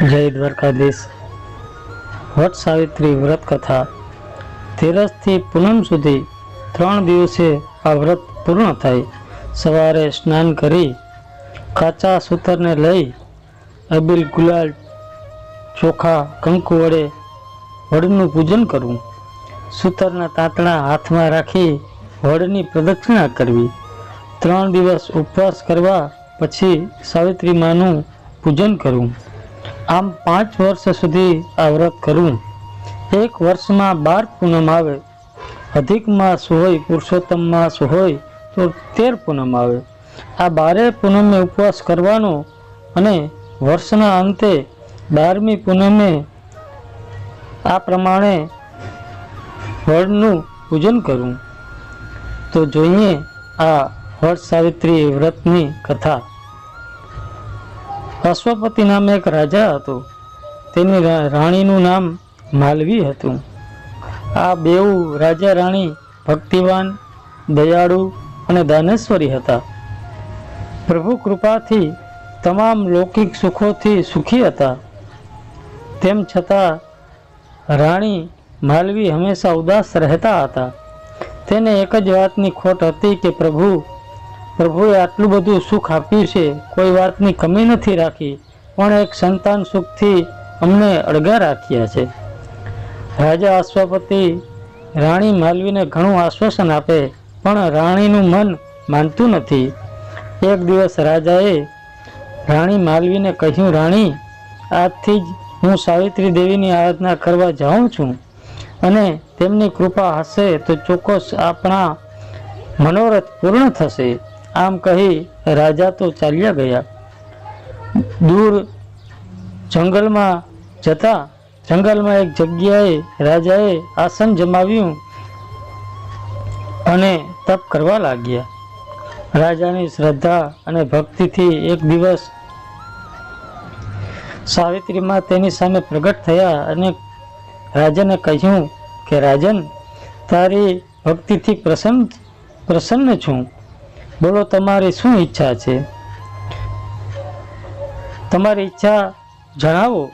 જય દ્વારકાધીશ. વટ સાવિત્રી વ્રત કથા. તેરસથી પૂનમ સુધી ત્રણ દિવસે આ વ્રત પૂર્ણ થાય. સવારે સ્નાન કરી કાચા સૂતરને લઈ અબીલ ગુલાલ ચોખા, કંકુ વડે વડનું પૂજન કરવું. સૂતરના તાંતણા હાથમાં રાખી વડની પ્રદક્ષિણા કરવી. ત્રણ દિવસ ઉપવાસ કરવા પછી સાવિત્રી માનું પૂજન કરવું. આમ પાંચ વર્ષ સુધી આ વ્રત કરવું એક વર્ષમાં બાર પૂનમ આવે. અધિક માસ હોય પુરુષોત્તમ માસ હોય તો તેર પૂનમ આવે. આ બારે પૂનમે ઉપવાસ કરવાનો અને વર્ષના અંતે બારમી પૂનમે આ પ્રમાણે વડનું પૂજન કરવું તો જોઈએ આ વડ સાવિત્રી વ્રતની કથા. અશ્વપતિ નામે એક રાજા હતો. તેની રાણીનું નામ માલવી હતું. આ બેઉ રાજા રાણી ભક્તિવાન, દયાળુ અને દાનેશ્વરી હતા. પ્રભુ કૃપાથી તમામ લૌકિક સુખોથી સુખી હતા. તેમ છતાં રાણી માલવી હંમેશા ઉદાસ રહેતા હતા. તેને એક જ વાતની ખોટ હતી કે પ્રભુ પ્રભુએ આટલું બધું સુખ આપ્યું છે, કોઈ વાતની કમી નથી રાખી, પણ એક સંતાન સુખથી અમને અળગા રાખ્યા છે. રાજા અશ્વપતિ રાણી માલવીને ઘણું આશ્વાસન આપે, પણ રાણીનું મન માનતું નથી. એક દિવસ રાજાએ રાણી માલવીને કહ્યું, રાણી, આજથી જ હું સાવિત્રી દેવીની આરાધના કરવા જાઉં છું અને તેમની કૃપા હશે તો ચોક્કસ આપણા મનોરથ પૂર્ણ થશે. આમ કહી રાજા તો ચાલ્યા ગયા. દૂર જંગલમાં જતા જંગલમાં એક જગ્યાએ રાજાએ આસન જમાવ્યું અને તપ કરવા લાગ્યા. રાજાની શ્રદ્ધા અને ભક્તિથી એક દિવસ સાવિત્રીમાં તેની સામે પ્રગટ થયા અને રાજાને કહ્યું કે, રાજન, તારી ભક્તિથી પ્રસન્ન પ્રસન્ન છું. બોલો, તમારી શું ઈચ્છા છે? તમારી ઈચ્છા જણાવો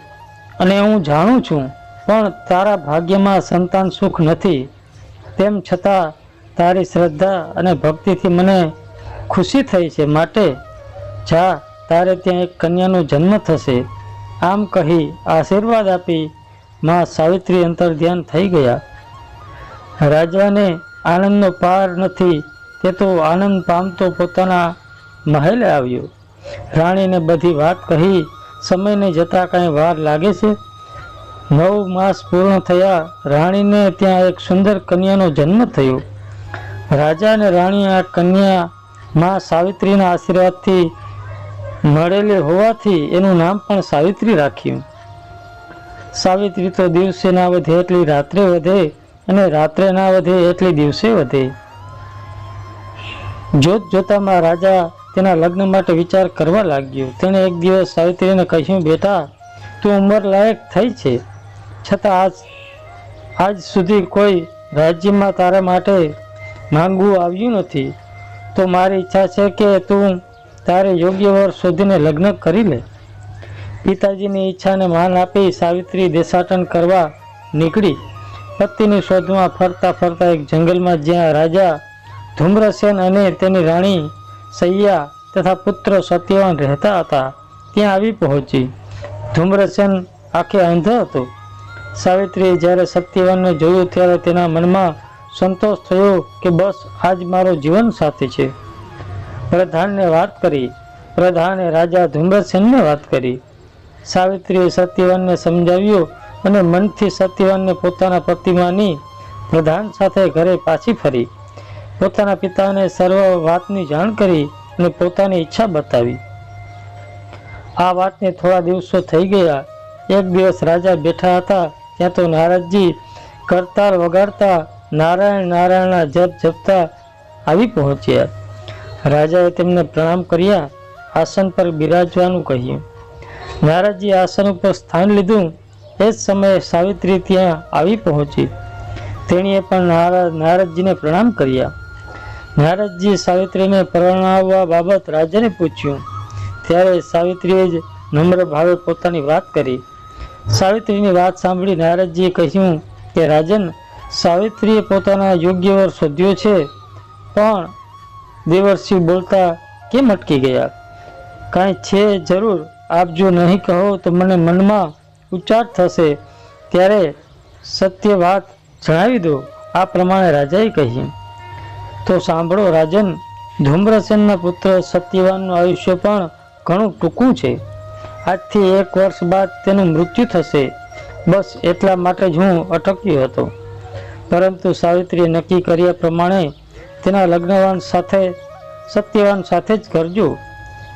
અને હું જાણું છું, પણ તારા ભાગ્યમાં સંતાન સુખ નથી. તેમ છતાં તારી શ્રદ્ધા અને ભક્તિથી મને ખુશી થઈ છે. માટે જા, તારે ત્યાં એક કન્યાનો જન્મ થશે. આમ કહી આશીર્વાદ આપી માં સાવિત્રી અંતર ધ્યાન થઈ ગયા. રાજાને આનંદનો પાર નથી તે તો આનંદ પામતો પોતાના મહેલે આવ્યો. રાણીને બધી વાત કહી, સમયને જતાં કાંઈ વાર લાગે છે? નવ માસ પૂર્ણ થયા, રાણીને ત્યાં એક સુંદર કન્યાનો જન્મ થયો. રાજા અને રાણી આ કન્યા માં સાવિત્રીના આશીર્વાદથી મળેલી હોવાથી એનું નામ પણ સાવિત્રી રાખ્યું. સાવિત્રી તો દિવસે ના વધે એટલી રાત્રે વધે અને રાત્રે ના વધે એટલી દિવસે વધે. જોત જોતામાં રાજા તેના લગ્ન માટે વિચાર કરવા લાગ્યો. તેણે એક દિવસ સાવિત્રીને કહ્યું, બેટા, તું ઉંમર લાયક થઈ છે. છતાં આજ આજ સુધી કોઈ રાજ્યમાં તારા માટે માંગવું આવ્યું નથી. તો મારી ઈચ્છા છે કે તું તારે યોગ્ય વર શોધીને લગ્ન કરી લે. પિતાજીની ઈચ્છાને માન આપી સાવિત્રી દેશાટન કરવા નીકળી. પતિની શોધમાં ફરતા ફરતા એક જંગલમાં જ્યાં રાજા ધૂમ્રસેન અને તેની રાણી સૈયા તથા પુત્ર સત્યવાન રહેતા હતા, ત્યાં આવી પહોંચી. ધૂમ્રસેન આખે અંધ હતો. સાવિત્રીએ જ્યારે સત્યવાનને જોયું ત્યારે તેના મનમાં સંતોષ થયો કે બસ આજ મારો જીવન સાથી છે. પ્રધાનને વાત કરી. પ્રધાને રાજા ધૂમ્રસેનને વાત કરી. સાવિત્રીએ સત્યવાનને સમજાવ્યો અને મનથી સત્યવાનને પોતાના પ્રતિમાની પ્રધાન સાથે ઘરે પાછી ફરી. પોતાના પિતાને સર્વ વાતની જાણ કરી અને પોતાની ઈચ્છા બતાવી. આ વાતને થોડા દિવસો થઈ ગયા. એક દિવસ રાજા બેઠા હતા. ત્યાં તો નારદજી કરતાલ વગાડતા નારાયણ નારાયણના જપ જપતા આવી પહોંચ્યા. રાજાએ તેમને પ્રણામ કર્યા, આસન પર બિરાજવાનું કહ્યું. નારદજી આસન ઉપર સ્થાન લીધું. એ જ સમયે સાવિત્રી ત્યાં આવી પહોંચી. તેણીએ પણ નારદ નારદજીને પ્રણામ કર્યા. નારદજી સાવિત્રીને પરણાવવા બાબત રાજાને પૂછ્યું. ત્યારે સાવિત્રીએ જ નમ્ર ભાવે પોતાની વાત કરી. સાવિત્રીની વાત સાંભળી નારદજીએ કહ્યું કે, રાજન, સાવિત્રીએ પોતાના યોગ્ય વર શોધ્યો છે, પણ દેવર્ષિ બોલતા કેમ અટકી ગયા? કાંઈ છે જરૂર? આપ જો નહીં કહો તો મને મનમાં ઉચ્ચાર થશે. ત્યારે સત્ય વાત જણાવી દો. આ પ્રમાણે રાજાએ કહ્યું. તો સાંભળો રાજન, ધૂમ્રસેનના પુત્ર સત્યવાનનું આયુષ્ય પણ ઘણું ટૂંકું છે. આજથી એક વર્ષ બાદ તેનું મૃત્યુ થશે. બસ એટલા માટે જ હું અટક્યો હતો. પરંતુ સાવિત્રીએ નક્કી કર્યા પ્રમાણે તેના લગ્નવાન સાથે, સત્યવાન સાથે જ કરજો.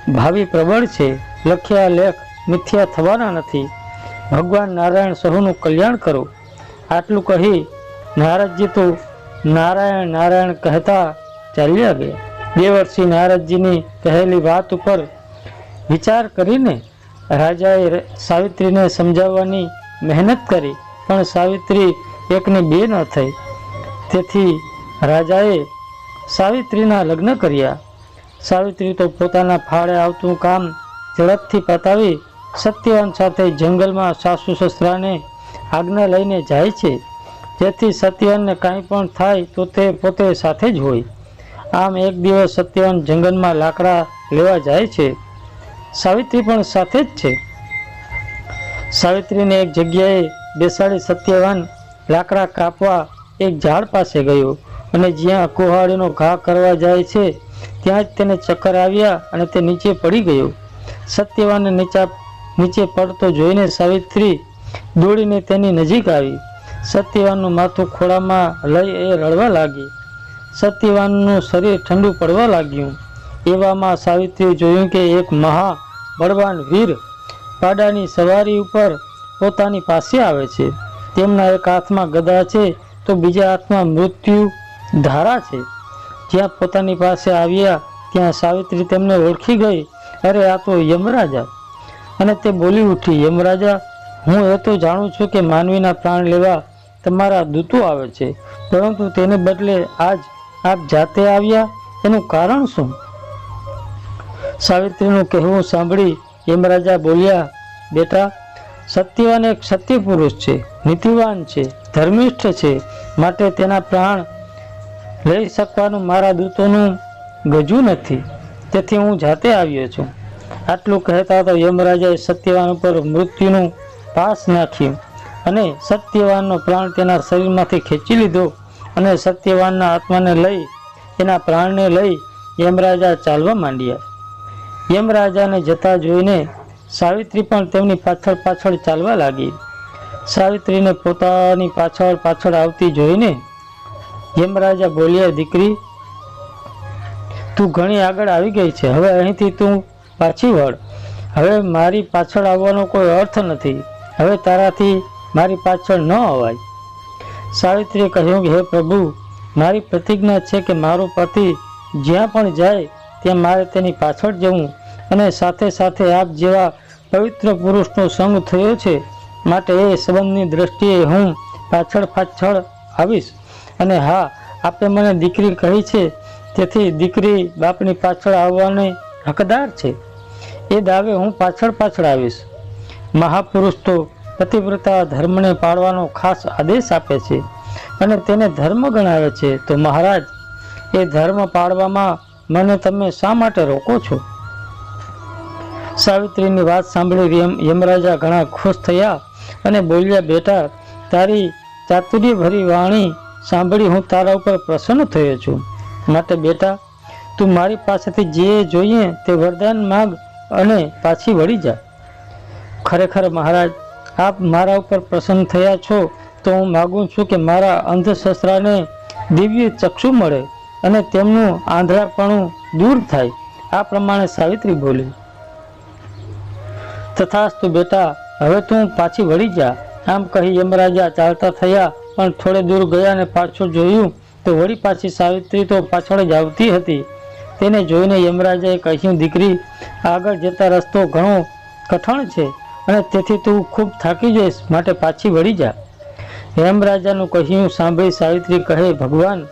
ભાવિ પ્રબળ છે. લખ્યા લેખ મિથ્યા થવાના નથી. ભગવાન નારાયણ સહુનું કલ્યાણ કરો. આટલું કહી નારદજી તો નારાયણ નારાયણ કહેતા ચાલ્યા ગયા. દેવર્ષિ નારદજીની કહેલી વાત ઉપર વિચાર કરીને રાજાએ સાવિત્રીને સમજાવવાની મહેનત કરી, પણ સાવિત્રી એકની બે ન થઈ. તેથી રાજાએ સાવિત્રીના લગ્ન કર્યા. સાવિત્રી તો પોતાના ફાળે આવતું કામ ઝડપથી પતાવી સત્યવાન સાથે જંગલમાં સાસુ સસરાને આજ્ઞા લઈને જાય છે. જેથી સત્યવાનને કાંઈ પણ થાય તો તે પોતે સાથે જ હોય. આમ એક દિવસ સત્યવાન જંગલમાં લાકડા લેવા જાય છે. સાવિત્રી પણ સાથે જ છે. સાવિત્રીને એક જગ્યાએ બેસાડી સત્યવાન લાકડા કાપવા એક ઝાડ પાસે ગયો અને જ્યાં કુહાડીનો ઘા કરવા જાય છે, ત્યાં જ તેને ચક્કર આવ્યા અને તે નીચે પડી ગયો. સત્યવાનને નીચા નીચે પડતો જોઈને સાવિત્રી દોડીને તેની નજીક આવી. સત્યવાનનું માથું ખોળામાં લઈ એ રડવા લાગી. સત્યવાનનું શરીર ઠંડુ પડવા લાગ્યું. એવામાં સાવિત્રીએ જોયું કે એક મહા બળવાન વીર પાડાની સવારી ઉપર પોતાની પાસે આવે છે. તેમના એક હાથમાં ગદા છે તો બીજા હાથમાં મૃત્યુ ધારા છે. જ્યાં પોતાની પાસે આવ્યા ત્યાં સાવિત્રી તેમને ઓળખી ગઈ. અરે, આ તો યમરાજા. અને તે બોલી ઉઠી, યમરાજા, હું એ તો જાણું છું કે માનવીના પ્રાણ લેવા તમારા દૂતો આવે છે. પરંતુ તેને બદલે આજ આપ જાતે આવ્યા? એનું કારણ શું? સાવિત્રીનું કહેવું સાંભળી યમરાજા બોલ્યા, બેટા, સત્યવાન એક સત્ય પુરુષ છે, નીતિવાન છે, ધર્મિષ્ઠ છે, માટે તેના પ્રાણ લઈ શકવાનું મારા દૂતોનું ગજુ નથી. તેથી હું જાતે આવ્યો છું. આટલું કહેતા તો યમરાજાએ સત્યવાન ઉપર મૃત્યુનું પાસ નાખ્યું. અને સત્યવાનનો પ્રાણ તેના શરીરમાંથી ખેંચી લીધો અને સત્યવાનના આત્માને લઈ એના પ્રાણને લઈ યમરાજા ચાલવા માંડ્યા. યમરાજાને જતા જોઈને સાવિત્રી પણ તેમની પાછળ પાછળ ચાલવા લાગી. સાવિત્રીને પોતાની પાછળ પાછળ આવતી જોઈને યમરાજા બોલ્યા, દીકરી, તું ઘણી આગળ આવી ગઈ છે. હવે અહીંથી તું પાછી વળ. હવે મારી પાછળ આવવાનો કોઈ અર્થ નથી. હવે તારાથી મારી પાછળ ન અવાય. સાવિત્રીએ કહ્યું કે, હે પ્રભુ, મારી પ્રતિજ્ઞા છે કે મારો પતિ જ્યાં પણ જાય, ત્યાં મારે તેની પાછળ જવું અને સાથે સાથે આપ જેવા પવિત્ર પુરુષનો સંગ થયો છે, માટે એ સંબંધની દ્રષ્ટિએ હું પાછળ પાછળ આવીશ. અને હા, આપે મને દીકરી કહી છે, તેથી દીકરી બાપની પાછળ આવવાને હકદાર છે. એ દાવે હું પાછળ પાછળ આવીશ. મહાપુરુષ તો પતિવ્રતા ધર્મને પાળવાનો ખાસ આદેશ આપે છે અને તેને ધર્મ ગણાવે છે, તો મહારાજ, એ ધર્મ પાળવામાં મને તમે શા માટે રોકો છો? સાવિત્રીની વાત સાંભળી યમરાજા ઘણા ખુશ થયા અને બોલ્યા, બેટા, તારી ચાતુર્યભરી વાણી સાંભળી હું તારા ઉપર પ્રસન્ન થયો છું. માટે બેટા, તું મારી પાસેથી જે જોઈએ તે વરદાન માગ અને પાછી વળી જા. ખરેખર મહારાજ આપ મારા ઉપર પ્રસન્ન થયા છો, તો હું માગું છું કે મારા અંધશસ્ત્રાને દિવ્ય ચક્ષુ મળે અને તેમનું આંધળાપણું દૂર થાય. આ પ્રમાણે સાવિત્રી બોલી, તથાસ્તુ બેટા, હવે તું પાછી વળી જા. આમ કહી યમરાજા ચાલતા થયા, પણ થોડે દૂર ગયા અને પાછળ જોયું તો વળી પાછી સાવિત્રી તો પાછળ જ આવતી હતી. તેને જોઈને યમરાજાએ કહ્યું, દીકરી, આગળ જતા રસ્તો ઘણો કઠણ છે. અને તેથી તું ખૂબ થાકી જઈશ, માટે પાછી વળી જા. યમરાજાનું કહ્યું, સાંભળી, સાવિત્રી કહે, ભગવાન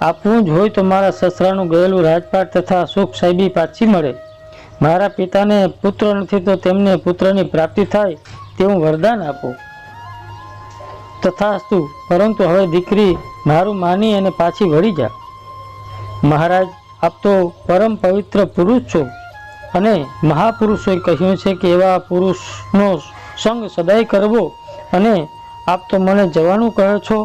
આપવું જ હોય તો મારા સસરાનું ગયેલું રાજપાટ તથા સુખ સાહેબી પાછી મળે. મારા પિતાને પુત્ર નથી તો તેમને પુત્રની પ્રાપ્તિ થાય, તેવું વરદાન આપો. તથાસ્તુ, પરંતુ હવે દીકરી, મારું માની અને પાછી વળી જા. મહારાજ, આપ તો પરમ પવિત્ર પુરુષ છો. અને મહાપુરુષોએ કહ્યું છે કે એવા પુરુષનો સંગ સદાય કરવો અને આપ તો મને જવાનું કહો છો,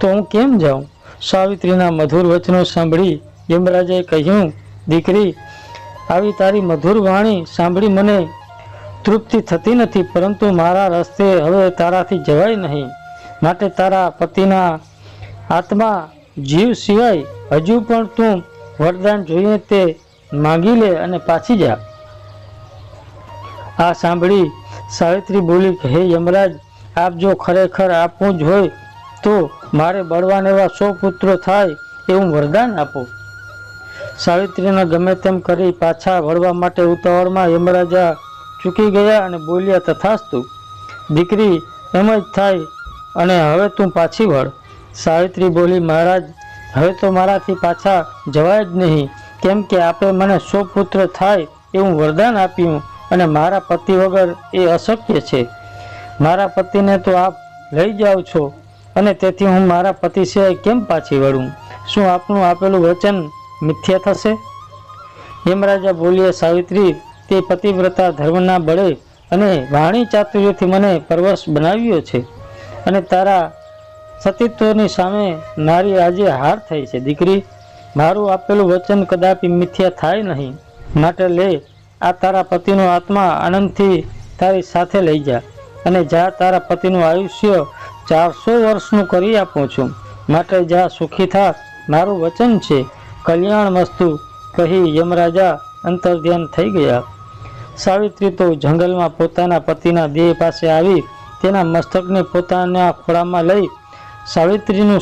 તો હું કેમ જાઉં? સાવિત્રીના મધુર વચનો સાંભળી યમરાજાએ કહ્યું, દીકરી, આવી તારી મધુર વાણી સાંભળી મને તૃપ્તિ થતી નથી, પરંતુ મારા રસ્તે હવે તારાથી જવાય નહીં. માટે તારા પતિના આત્મા જીવ સિવાય હજુ પણ તું વરદાન જોઈએ તે માગી લે અને પાછી જા. આ સાંભળી સાવિત્રી બોલી, હે યમરાજ, આપ જો ખરેખર આપવું જ હોય તો મારે બળવાન એવા સો પુત્રો થાય એવું વરદાન આપો. સાવિત્રીને ગમે તેમ કરી પાછા વળવા માટે ઉતાવળમાં યમરાજા ચૂકી ગયા અને બોલ્યા, તથાસ્તુ, દીકરી એમ જ થાય અને હવે તું પાછી વળ. સાવિત્રી બોલી, મહારાજ, હવે તો મારાથી પાછા જવાય જ નહીં. કેમ કે આપે મને સો પુત્ર થાય એવું વરદાન આપ્યું. અને મારા પતિ વગર એ અશક્ય છે. મારા પતિને તો આપ લઈ જાઓ છો અને તેથી હું મારા પતિ સિવાય કેમ પાછી વળું? શું આપનું આપેલું વચન મિથ્યા થશે? યમરાજા બોલ્યા, સાવિત્રી, તે પતિવ્રતા ધર્મના બળે અને વાણી ચાતુર્યથી મને પરવશ બનાવ્યો છે અને તારા સતીત્વની સામે મારી આજે હાર થઈ છે. દીકરી, મારું આપેલું વચન કદાપી મિથ્યા થાય નહીં. માટે લે આ તારા પતિનો આત્મા આનંદથી તારી સાથે લઈ જા. અને જા તારા પતિનું આયુષ્ય ચારસો વર્ષનું કરી આપું છું. માટે જા સુખી થા. મારું વચન છે. કલ્યાણ મસ્તુ કહી યમરાજા અંતર્ધ્યાન થઈ ગયા. સાવિત્રી તો જંગલમાં પોતાના પતિના દેહ પાસે આવી તેના મસ્તકને પોતાના ખોળામાં લઈ સાવિત્રીનું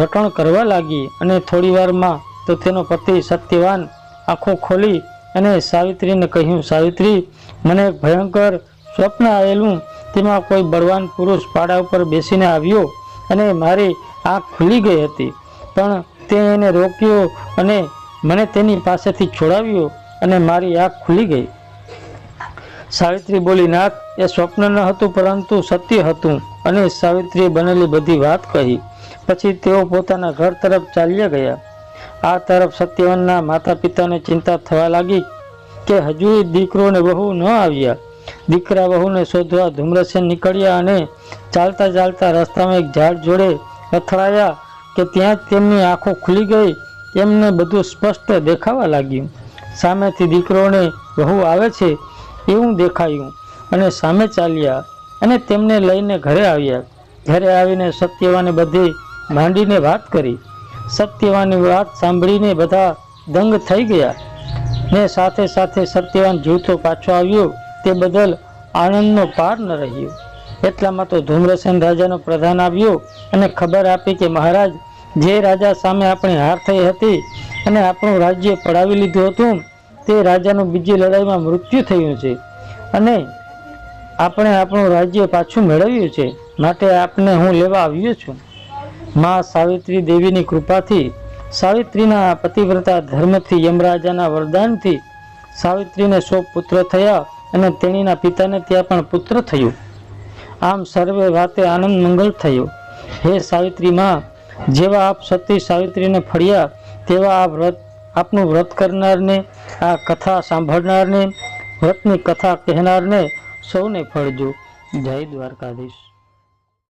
રટણ કરવા લાગી. અને થોડી વારમાં તો તેનો પતિ સત્યવાન આંખો ખોલી અને સાવિત્રીને કહ્યું, સાવિત્રી, મને એક ભયંકર સ્વપ્ન આવેલું. તેમાં કોઈ બળવાન પુરુષ પાડા ઉપર બેસીને આવ્યો અને મારી આંખ ખુલી ગઈ હતી. પણ તે એને રોક્યો અને મને તેની પાસેથી છોડાવ્યો અને મારી આંખ ખુલી ગઈ. સાવિત્રી બોલી, નાથ, એ સ્વપ્ન ન હતું, પરંતુ સત્ય હતું. અને સાવિત્રીએ બનેલી બધી વાત કહી. પછી તેઓ પોતાના ઘર તરફ ચાલ્યા ગયા. આ તરફ સત્યવનના માતા પિતાને ચિંતા થવા લાગી કે હજુ દીકરો ને વહુ ન આવ્યા. દીકરા વહુને શોધવા ધુમ્રસેન નીકળ્યા અને ચાલતા ચાલતા રસ્તામાં એક ઝાડ જોડે અથડાયા કે ત્યાં જ તેમની આંખો ખુલી ગઈ. એમને બધું સ્પષ્ટ દેખાવા લાગ્યું. સામેથી દીકરોને વહુ આવે છે એવું દેખાયું અને સામે ચાલ્યા અને તેમને લઈને ઘરે આવ્યા. ઘરે આવીને સત્યવાને બધી માંડીને વાત કરી. સત્યવાની વાત સાંભળીને બધા દંગ થઈ ગયા. ને સાથે સાથે સત્યવાન જીવતો પાછો આવ્યો. તે બદલ આનંદનો પાર ન રહ્યો. એટલામાં તો ધૂમ્રસેન રાજાનો પ્રધાન આવ્યો અને ખબર આપી કે મહારાજ, જે રાજા સામે આપણી હાર થઈ હતી અને આપણું રાજ્ય પડાવી લીધું હતું, તે રાજાનું બીજી લડાઈમાં મૃત્યુ થયું છે અને આપણે આપણું રાજ્ય પાછું મેળવ્યું છે. માટે આપને હું લેવા આવ્યો છું. માં સાવિત્રી દેવીની કૃપાથી સાવિત્રીના પતિવ્રતા ધર્મથી યમરાજાના વરદાનથી સાવિત્રીને સો પુત્ર થયા અને તેણીના પિતાને ત્યાં પણ પુત્ર થયું. આમ સર્વે વાતે આનંદ મંગલ થયો. હે સાવિત્રી માં, જેવા આપ સતી સાવિત્રીને ફળ્યા, તેવા આ વ્રત, આપનું વ્રત કરનારને, આ કથા સાંભળનારને, વ્રતની કથા કહેનારને સૌને ફળજો. જય દ્વારકાધીશ.